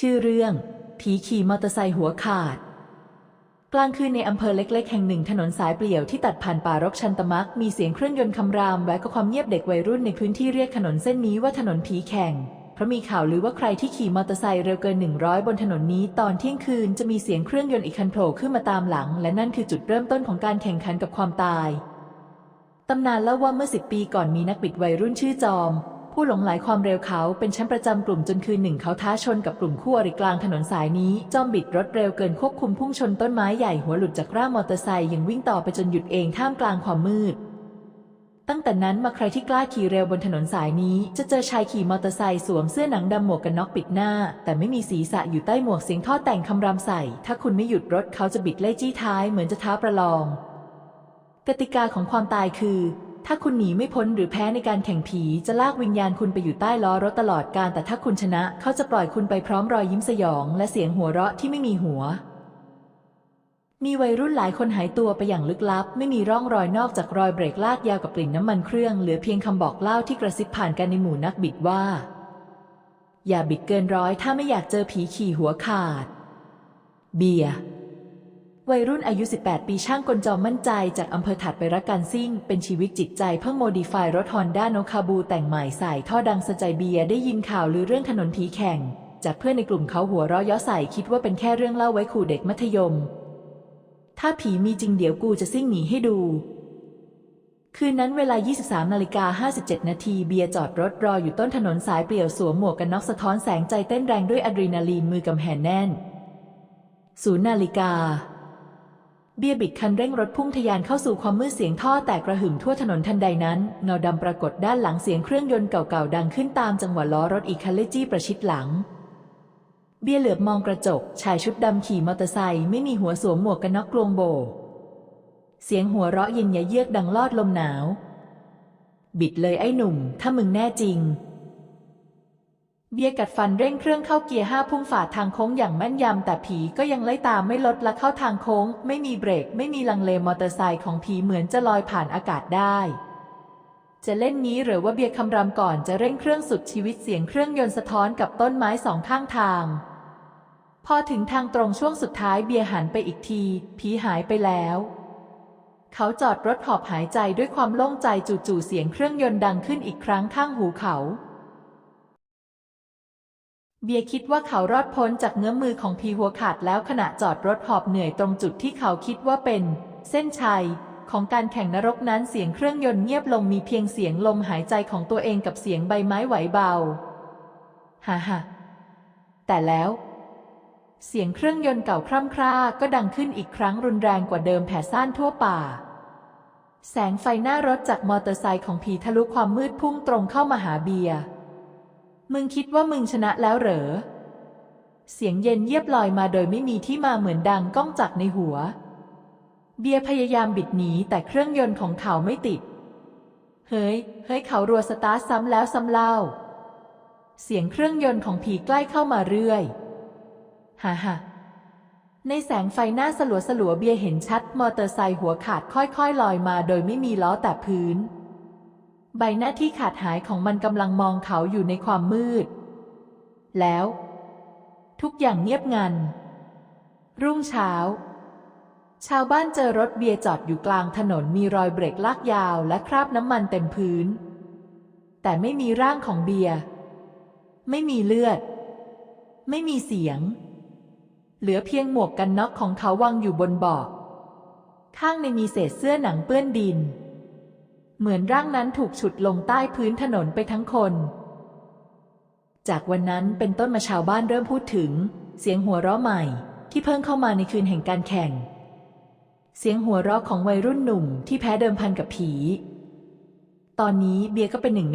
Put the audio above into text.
ชื่อเรื่อง ผีขี่มอเตอร์ไซค์หัวขาด กลางคืนในอำเภอเล็ก ๆ แห่งหนึ่งถนนสายเปลี่ยวที่ตัดผ่านป่ารกชันตมัก มีเสียงเครื่องยนต์คำรามแวะกับความเงียบเด็กวัยรุ่นในพื้นที่เรียกถนนเส้นนี้ว่าถนนผีแข่ง เพราะมีข่าวลือว่าใครที่ขี่มอเตอร์ไซค์เร็วเกิน 100 บนถนนนี้ ตอนเที่ยงคืนจะมีเสียงเครื่องยนต์อีกคันโผล่ขึ้นมาตามหลัง และนั่นคือจุดเริ่มต้นของการแข่งขันกับความตายตำนานเล่าว่าเมื่อสิบปีก่อนมีนักบิดวัยรุ่นชื่อจอม ผู้หลงไหลความเร็วเขาเป็นแชมป์ประจำกลุ่มจนคืนหนึ่งเขาท้าชนกับกลุ่มคู่อริกลางถนนสายนี้ จอมบิดรถเร็วเกินควบคุมพุ่งชนต้นไม้ใหญ่หัวหลุดจากร่างมอเตอร์ไซค์ยังวิ่งต่อไปจนหยุดเองท่ามกลางความมืด ตั้งแต่นั้นมาใครที่กล้าขี่เร็วบนถนนสายนี้ จะเจอชายขี่มอเตอร์ไซค์สวมเสื้อหนังดำหมวกกันน็อกปิดหน้า แต่ไม่มีศีรษะอยู่ใต้หมวกเสียงท่อแต่งคำรามใส่ ถ้าคุณไม่หยุดรถเขาจะบิดไล่จี้ท้ายเหมือนจะท้าประลอง กติกาของความตายคือ ถ้าคุณหนีไม่พ้นหรือแพ้ในการแข่งผีจะลากวิญญาณคุณไปอยู่ใต้ล้อรถตลอดการ แต่ถ้าคุณชนะเขาจะปล่อยคุณไปพร้อมรอยยิ้มสยอง และเสียงหัวเราะที่ไม่มีหัว มีวัยรุ่นหลายคนหายตัวไปอย่างลึกลับ ไม่มีร่องรอยนอกจากรอยเบรกลากยาวกับกลิ่นน้ำมันเครื่องเหลือเพียงคำบอกเล่าที่กระซิบผ่านกันในหมู่นักบิดว่า อย่าบิดเกินร้อยถ้าไม่อยากเจอผีขี่หัวขาด เบียร์ วัยรุ่นอายุ 18 ปีช่างกลจอมมั่นใจ จากอำเภอถัดไปรักกันซิ่ง เป็นชีวิตจิตใจเพิ่งโมดิฟายรถฮอนด้าโนคาบูแต่งใหม่ใส่ท่อดังสะใจเบียได้ยินข่าวลือเรื่องถนนผีแข่ง จากเพื่อนในกลุ่มเขาหัวเราะย้อใส่คิดว่าเป็นแค่เรื่องเล่าไว้ขู่เด็กมัธยม ถ้าผีมีจริงเดี๋ยวกูจะซิ่งหนีให้ดู คืนนั้นเวลา 23นาฬิกา57 นาทีเบียจอดรถรออยู่ต้นถนนสายเปลี่ยวสวมหมวกกันน็อกสะท้อนแสงใจเต้นแรงด้วยอะดรีนาลีนมือกำแหนแน่นศูนย์นาฬิกา เบียบิดคันเร่งรถพุ่งทะยานเข้าสู่ความมืดเสียงท่อแตกกระหึ่มทั่วถนนทันใดนั้นเงาดำปรากฏด้านหลังเสียงเครื่องยนต์เก่าๆดังขึ้นตามจังหวะล้อรถอีกคันเลจี้ประชิดหลัง เบียเหลือบมองกระจก ชายชุดดำขี่มอเตอร์ไซค์ไม่มีหัวสวมหมวกกันน็อกกลวงโบ เสียงหัวเราะเย็นยะเยือกดังลอดลมหนาว บิดเลยไอ้หนุ่ม ถ้ามึงแน่จริง เบียกัดฟันเร่งเครื่องเข้าเกียร์ห้าพุ่งฝ่าทางโค้งอย่างแม่นยำแต่ผีก็ยังไล่ตามไม่ลดและเข้าทางโค้ง ไม่มีเบรก ไม่มีลังเลมอเตอร์ไซค์ของผีเหมือนจะลอยผ่านอากาศได้ จะเล่นนี้หรือว่าเบียร์คำรามก่อนจะเร่งเครื่องสุดชีวิตเสียงเครื่องยนต์สะท้อนกับต้นไม้สองข้างทาง พอถึงทางตรงช่วงสุดท้ายเบียร์หันไปอีกที ผีหายไปแล้ว เขาจอดรถหอบหายใจด้วยความโล่งใจจู่ๆเสียงเครื่องยนต์ดังขึ้นอีกครั้งข้างหูเขา เบียคิดว่าเขารอดพ้นจากเงื้อมือของพีหัวขาดแล้วขณะจอดรถหอบเหนื่อยตรงจุดที่เขาคิดว่าเป็น เส้นชัย ของการแข่งนรกนั้นเสียงเครื่องยนต์เงียบลงมีเพียงเสียงลมหายใจของตัวเองกับเสียงใบไม้ไหวเบาฮ่าฮ่าแต่แล้ว เสียงเครื่องยนต์เก่าคร่ำคร่าก็ดังขึ้นอีกครั้งรุนแรงกว่าเดิมแผ่ซ่านทั่วป่า แสงไฟหน้ารถจากมอเตอร์ไซค์ของผีทะลุความมืดพุ่งตรงเข้ามาหาเบียร์ มึงคิดว่ามึงชนะแล้วเหรอ เสียงเย็นเยียบลอยมาโดยไม่มีที่มาเหมือนดังก้องจักในหัว เบียร์พยายามบิดหนีแต่เครื่องยนต์ของเขาไม่ติด เฮ้ย เฮ้ยเขารัวสตาร์ทซ้ำแล้วซ้ำเล่า เสียงเครื่องยนต์ของผีใกล้เข้ามาเรื่อย ฮ่าฮ่าในแสงไฟหน้าสลัวสลัวเบียร์เห็นชัดมอเตอร์ไซค์หัวขาดค่อยๆลอยมาโดยไม่มีล้อแต่พื้น ใบหน้าที่ขาดหายของมันกำลังมองเขาอยู่ในความมืด แล้ว ทุกอย่างเงียบงัน รุ่งเช้า ชาวบ้านเจอรถเบียร์จอดอยู่กลางถนนมีรอยเบรกลากยาวและคราบน้ำมันเต็มพื้น แต่ไม่มีร่างของเบียร์ไม่มีเลือด ไม่มีเสียง เหลือเพียงหมวกกันน็อกของเขาวางอยู่บนเบาะข้างในมีเศษเสื้อหนังเปื้อนดิน เหมือนร่างนั้นถูกฉุดลงใต้พื้นถนนไปทั้งคน จากวันนั้นเป็นต้นมาชาวบ้านเริ่มพูดถึง เสียงหัวเราะใหม่ ที่เพิ่งเข้ามาในคืนแห่งการแข่ง เสียงหัวเราะของวัยรุ่นหนุ่มที่แพ้เดิมพันกับผี ตอนนี้เบียร์ก็เป็นหนึ่ง